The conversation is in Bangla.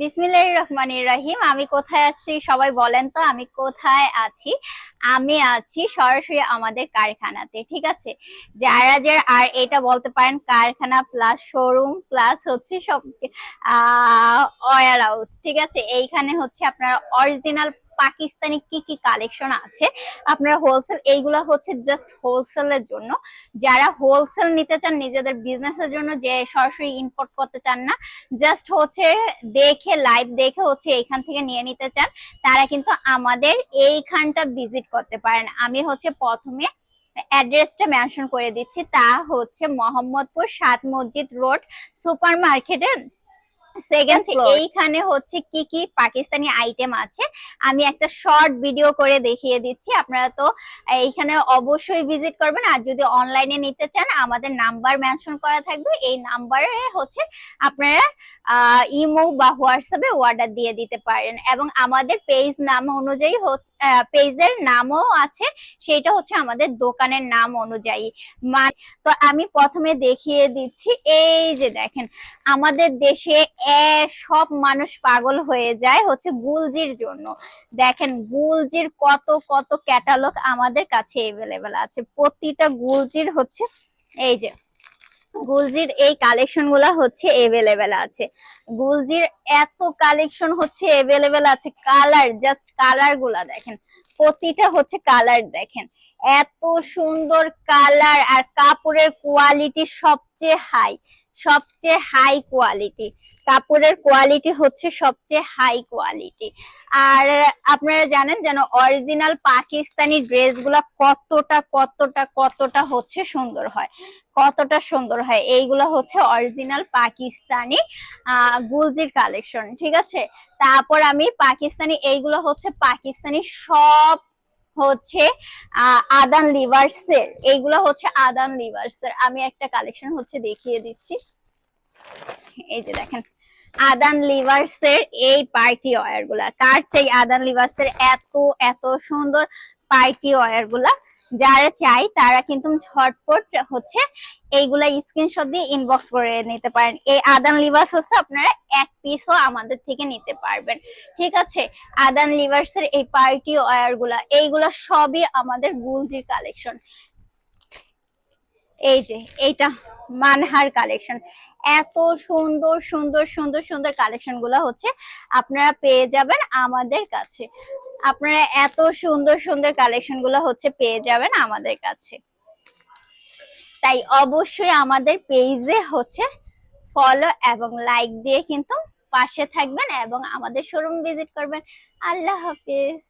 বিসমিল্লাহির রহমানির রহিম। আমি কোথায় আছি সবাই বলেন তো, আমি কোথায় আছি? আমি আছি সরাসরি আমাদের কারখানাতে, ঠিক আছে? যারা যারা আর এটা বলতে পারেন কারখানা প্লাস শোরুম প্লাস হচ্ছে সব ওয়ার হাউস ঠিক আছে? এইখানে হচ্ছে আপনার অরিজিনাল পাকিস্তানি কি কি কালেকশন আছে, আপনারা হোলসেল এইগুলা হচ্ছে জাস্ট হোলসেলের জন্য। যারা হোলসেল নিতে চান নিজেদের বিজনেসের জন্য, যে সরাসরি ইম্পোর্ট করতে চান না জাস্ট হচ্ছে দেখে লাইভ দেখে হচ্ছে এইখান থেকে নিয়ে নিতে চান, তারা কিন্তু আমাদের এইখানটা ভিজিট করতে পারেন। আমি হচ্ছে প্রথমে অ্যাড্রেসটা মেনশন করে দিচ্ছি, তা হচ্ছে মোহাম্মদপুর সাত মসজিদ রোড সুপার মার্কেটের সেকেন্ড এইখানে হচ্ছে কি কি পাকিস্তানি আইটেম আছে? আমি একটা শর্ট ভিডিও করে দেখিয়ে দিচ্ছি। আপনারা তো এইখানে অবশ্যই ভিজিট করবেন। আর যদি অনলাইনে নিতে চান আমাদের নাম্বার মেনশন করা থাকবে। এই নাম্বারে হচ্ছে আপনারা ইমো বা হোয়াটসঅ্যাপে অর্ডার দিয়ে দিতে পারেন। এবং আমাদের পেজ নাম অনুযায়ী পেজের নামও আছে। সেটা হচ্ছে আমাদের দোকানের নাম অনুযায়ী। তো আমি প্রথমে দেখিয়ে দিচ্ছি। এই যে দেখেন আমাদের দেশে সব মানুষ পাগল হয়ে যায় হচ্ছে গুলজির জন্য। দেখেন, গুলজির কত কত ক্যাটালগ আমাদের কাছে এভেলেবেল আছে। প্রতিটা গুলজির হচ্ছে, এই যে, গুলজির এই কালেকশনগুলা হচ্ছে এভেলেবেল আছে। গুলজির এত কালেকশন হচ্ছে এভেলেবেল আছে কালার জাস্ট কালারগুলা দেখেন। প্রতিটা হচ্ছে কালার দেখেন। এত সুন্দর কালার আর কাপড়ের কোয়ালিটি সবচেয়ে হাই সবচেয়ে হাই কোয়ালিটি কাপড়ের কোয়ালিটি হচ্ছে সবচেয়ে হাই কোয়ালিটি আর আপনারা জানেন যেন অরিজিনাল পাকিস্তানি ড্রেসগুলা কতটা কতটা কতটা হচ্ছে সুন্দর হয়। কতটা সুন্দর হয়। এইগুলো হচ্ছে অরিজিনাল পাকিস্তানি গুলজির কালেকশন ঠিক আছে? তারপর আমি পাকিস্তানি, এইগুলো হচ্ছে পাকিস্তানি সব হচ্ছে আদান লিভার্স এর এইগুলো হচ্ছে আদান লিভারসের আমি একটা কালেকশন হচ্ছে দেখিয়ে দিচ্ছি। এই যে দেখেন, আদান লিভার্স এর এই পার্টি ওয়ারগুলা কার চাই আদান লিভার্স এর এত এত সুন্দর পার্টি ওয়ারগুলা যারা চাই তারা কিন্তু ঝটপট হচ্ছে এইগুলা স্ক্রিনশট দিয়ে ইনবক্স করে নিতে পারেন। এই আদান লিভার্স হচ্ছে আপনারা এক পিসও আমাদের থেকে নিতে পারবেন। ঠিক আছে? আদান লিভার্স এর এই পার্টি ওয়ারগুলা, এইগুলা সবই আমাদের গুলজির কালেকশন এই যে, এইটা মানহার কালেকশন এত সুন্দর সুন্দর সুন্দর সুন্দর কালেকশনগুলো হচ্ছে আপনারা পেয়ে যাবেন আমাদের কাছে। আপনারা এত সুন্দর সুন্দর কালেকশনগুলো হচ্ছে পেয়ে যাবেন আমাদের কাছে। তাই অবশ্যই আমাদের পেজে হচ্ছে ফলো এবং লাইক দিয়ে কিন্তু পাশে থাকবেন এবং আমাদের শোরুম ভিজিট করবেন। আল্লাহ হাফিজ।